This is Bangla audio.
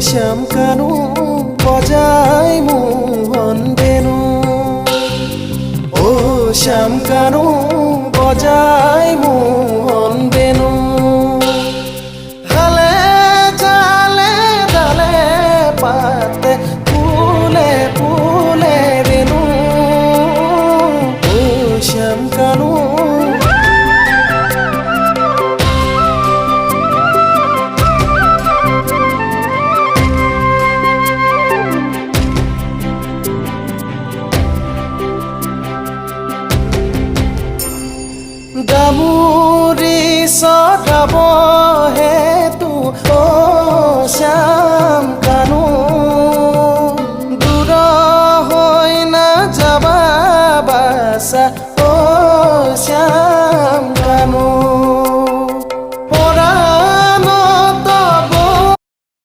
শ্যাম কানু, বজায় মোহন বেনু। ও শ্যাম কানু, বজায় মোহন বেনু। হালে জালে ডালে পাতে ফুলে दूरी सटबो है तू ओ श्याम कानू दूर होई ना जवाब